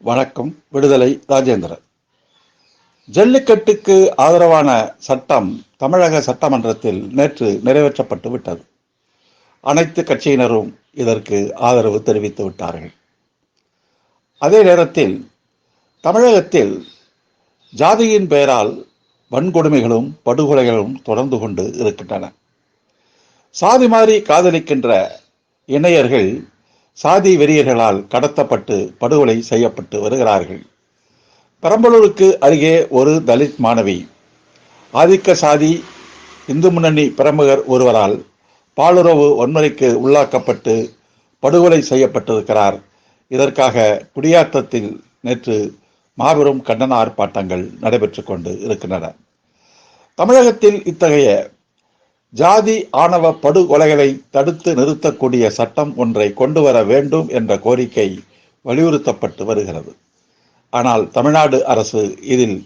வணக்கம் விடுதலை ராஜேந்திரன். ஜல்லிக்கட்டுக்கு ஆதரவான சட்டம் தமிழக சட்டமன்றத்தில் நேற்று நிறைவேற்றப்பட்டு விட்டது. அனைத்து கட்சியினரும் இதற்கு ஆதரவு தெரிவித்து விட்டார்கள். அதே நேரத்தில் தமிழகத்தில் ஜாதியின் பெயரால் வன்கொடுமைகளும் படுகொலைகளும் தொடர்ந்து கொண்டு இருக்கின்றன. சாதி மாறி காதலிக்கின்ற இணையர்கள் சாதி வெறியர்களால் கடத்தப்பட்டு படுகொலை செய்யப்பட்டு வருகிறார்கள். பெரம்பலூருக்கு அருகே ஒரு தலித் மாணவி. ஆதிக்க சாதி இந்து முன்னணி பிரமுகர் ஒருவரால் பாலுறவு வன்முறைக்கு உள்ளாக்கப்பட்டு படுகொலை செய்யப்பட்டிருக்கிறார். இதற்காக குடியாத்தத்தில் நேற்று மாபெரும் கண்டன ஆர்ப்பாட்டங்கள் நடைபெற்று கொண்டு இருக்கின்றன. தமிழகத்தில் இத்தகைய ஜாதி ஆணவ படுகொலைகளை தடுத்து நிறுத்தக்கூடிய சட்டம் ஒன்றை கொண்டு வர வேண்டும் என்ற கோரிக்கை வலியுறுத்தப்பட்டு வருகிறது. ஆனால் தமிழ்நாடு அரசு இதில்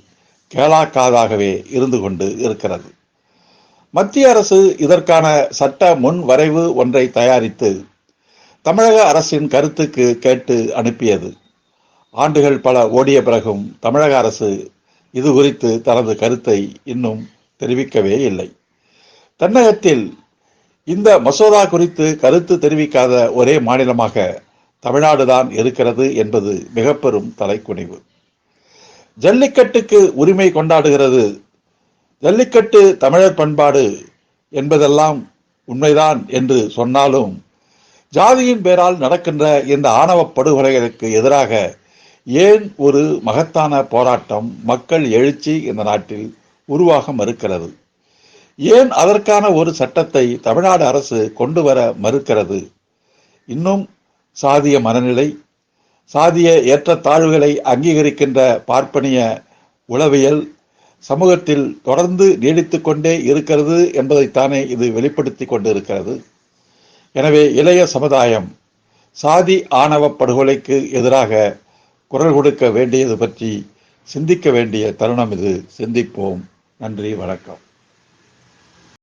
கேளாக்காதாகவே இருந்து கொண்டு இருக்கிறது. மத்திய அரசு இதற்கான சட்ட முன் வரைவு ஒன்றை தயாரித்து தமிழக அரசின் கருத்துக்கு கேட்டு அனுப்பியது. ஆண்டுகள் பல ஓடிய பிறகும் தமிழக அரசு இது குறித்து தனது கருத்தை இன்னும் தெரிவிக்கவே இல்லை. தென்னகத்தில் இந்த மசோதா குறித்து கருத்து தெரிவிக்காத ஒரே மாநிலமாக தமிழ்நாடுதான் இருக்கிறது என்பது மிக பெரும் தலைக்குனிவு. ஜல்லிக்கட்டுக்கு உரிமை கொண்டாடுகிறது. ஜல்லிக்கட்டு தமிழர் பண்பாடு என்பதெல்லாம் உண்மைதான் என்று சொன்னாலும் ஜாதியின் பேரால் நடக்கின்ற இந்த ஆணவ படுகொலைகளுக்கு எதிராக ஏன் ஒரு மகத்தான போராட்டம் மக்கள் எழுச்சி இந்த நாட்டில் உருவாக மறுக்கிறது? ஏன் அதற்கான ஒரு சட்டத்தை தமிழ்நாடு அரசு கொண்டு வர மறுக்கிறது? இன்னும் சாதிய மனநிலை சாதிய ஏற்றத்தாழ்வுகளை அங்கீகரிக்கின்ற பார்ப்பனிய உளவியல் சமூகத்தில் தொடர்ந்து நீடித்து கொண்டே இருக்கிறது என்பதைத்தானே இது வெளிப்படுத்தி கொண்டு இருக்கிறது எனவே இளைய சமுதாயம் சாதி ஆணவ படுகொலைக்கு எதிராக குரல் கொடுக்க வேண்டியது பற்றி சிந்திக்க வேண்டிய தருணம் இது. சிந்திப்போம். நன்றி வணக்கம்.